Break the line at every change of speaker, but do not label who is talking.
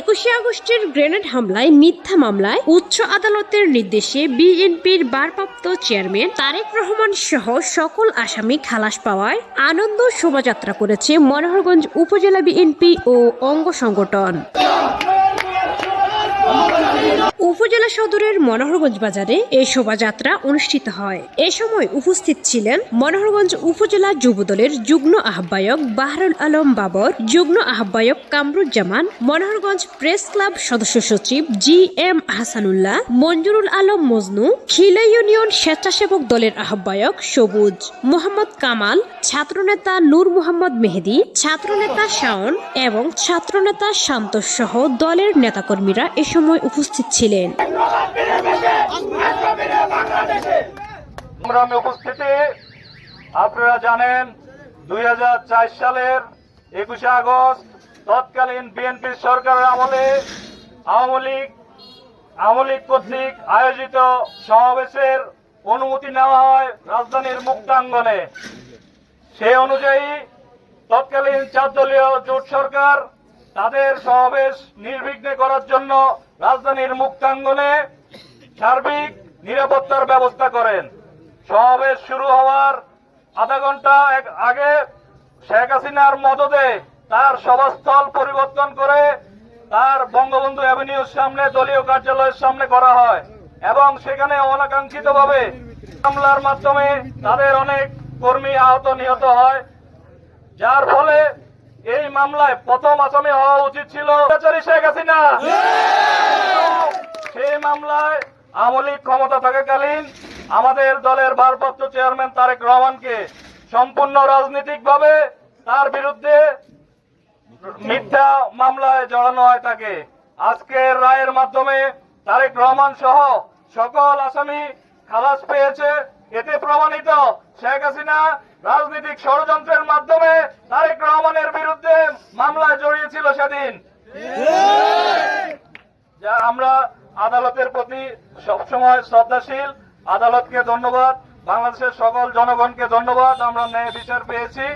একুশে আগস্টের গ্রেনেড হামলায়, মিথ্যা মামলায় উচ্চ আদালতের নির্দেশে বিএনপির ভারপ্রাপ্ত চেয়ারম্যান তারেক রহমান সহ সকল আসামি খালাস পাওয়ায় আনন্দ শোভাযাত্রা করেছে মনোহরগঞ্জ উপজেলা বিএনপি ও অঙ্গ সংগঠন। উপজেলা সদরের মনোহরগঞ্জ বাজারে এই শোভাযাত্রা অনুষ্ঠিত হয়। এ সময় উপস্থিত ছিলেন মনোহরগঞ্জ উপজেলা যুবদলের যুগ্ম আহ্বায়ক বাহরুল আলম বাবর, যুগ্ম আহ্বায়ক কামরুজ্জামান, মনোহরগঞ্জ প্রেস ক্লাব সদস্য সচিব G M Hasanullah Monjurul Alam Mojnu, Khila union স্বেচ্ছাসেবক দলের আহ্বায়ক সবুজ, মোহাম্মদ কামাল, ছাত্রনেতা নূর মোহাম্মদ মেহেদি, ছাত্রনেতা শাওন এবং ছাত্রনেতা শান্ত সহ দলের নেতাকর্মীরা এ সময় উপস্থিত ছিলেন।
উপস্থিতি, আপনারা জানেন, দুই সালের একুশে আগস্ট, তৎকালীন বিএনপি সরকারের আমলে আওয়ামী লীগ আওয়ামী লীগ কর্তৃক আয়োজিত সমাবেশের অনুমতি নেওয়া হয় রাজধানীর মুক্তাঙ্গনে। সেই অনুযায়ী তৎকালীন চার দলীয় জোট সরকার তাদের সমাবেশ নির্বিঘ্নে করার জন্য রাজধানীর মুক্তাঙ্গনে সার্বিক নিরাপত্তার ব্যবস্থা করেন। সমাবেশ শুরু হওয়ার আধা ঘণ্টা আগে শেখ হাসিনার মদতে তার সভাস্থল পরিবর্তন করে তার বঙ্গবন্ধু অ্যাভিনিউর সামনে দলীয় কার্যালয়ের সামনে করা হয় এবং সেখানে অনাকাঙ্ক্ষিত ভাবে হামলার মাধ্যমে তাদের অনেক কর্মী আহত নিহত হয়। যার ফলে এই মামলায় প্রথম আসামি হওয়া উচিত ছিল শেখ হাসিনা। সেই মামলায় আওয়ামী ক্ষমতা থাকাকালীন আমাদের দলের ভারপ্রাপ্ত চেয়ারম্যান তারেক রহমানকে সম্পূর্ণ রাজনৈতিকভাবে তার বিরুদ্ধে মিথ্যা মামলায় জড়ানো হয় তাকে। আজকের রায়ের মাধ্যমে তারেক রহমান সহ সকল আসামি খালাস পেয়েছে। এতে প্রমাণিত শেখ হাসিনা রাজনৈতিক ষড়যন্ত্রের মাধ্যমে তারেক বিরুদ্ধে জড়িয়েছিল সেদিন? যা আমরা আদালতের প্রতি সবসময় শ্রদ্ধাশীল, আদালতকে ধন্যবাদ, বাংলাদেশের সকল জনগণকে ধন্যবাদ, আমরা ন্যায় বিচার পেয়েছি।